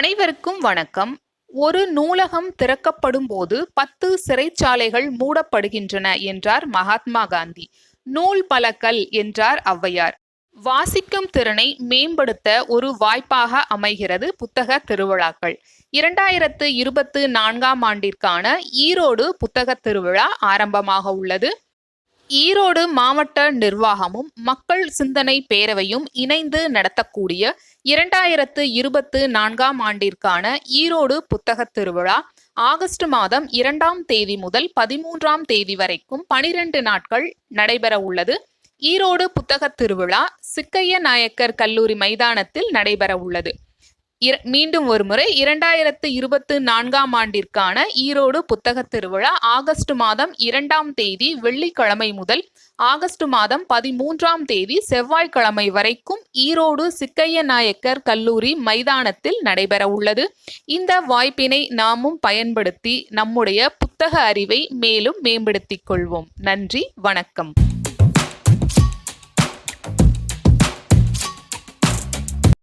அனைவருக்கும் வணக்கம். ஒரு நூலகம் திறக்கப்படும் போது பத்து சிறைச்சாலைகள் மூடப்படுகின்றன என்றார் மகாத்மா காந்தி. நூல் பலக்கல் என்றார் ஔவையார். வாசிக்கும் திறனை மேம்படுத்த ஒரு வாய்ப்பாக அமைகிறது புத்தக திருவிழாக்கள். இரண்டாயிரத்து இருபத்து நான்காம் ஆண்டிற்கான ஈரோடு புத்தக திருவிழா ஆரம்பமாக உள்ளது. ஈரோடு மாவட்ட நிர்வாகமும் மக்கள் சிந்தனை பேரவையும் இணைந்து நடத்தக்கூடிய இரண்டாயிரத்து இருபத்து நான்காம் ஆண்டிற்கான ஈரோடு புத்தகத் திருவிழா ஆகஸ்ட் மாதம் இரண்டாம் தேதி முதல் பதிமூன்றாம் தேதி வரைக்கும் பனிரெண்டு நாட்கள் நடைபெற உள்ளது. ஈரோடு புத்தகத் திருவிழா சிக்கைய நாயக்கர் கல்லூரி மைதானத்தில் நடைபெற உள்ளது. மீண்டும் ஒரு முறை இரண்டாயிரத்து இருபத்து நான்காம் ஆண்டிற்கான ஈரோடு புத்தகத் திருவிழா ஆகஸ்ட் மாதம் இரண்டாம் தேதி வெள்ளிக்கிழமை முதல் ஆகஸ்ட் மாதம் பதிமூன்றாம் தேதி செவ்வாய்க்கிழமை வரைக்கும் ஈரோடு சிக்கைய நாயக்கர் கல்லூரி மைதானத்தில் நடைபெற உள்ளது. இந்த வாய்ப்பினை நாமும் பயன்படுத்தி நம்முடைய புத்தக அறிவை மேலும் மேம்படுத்திக் கொள்வோம். நன்றி வணக்கம்.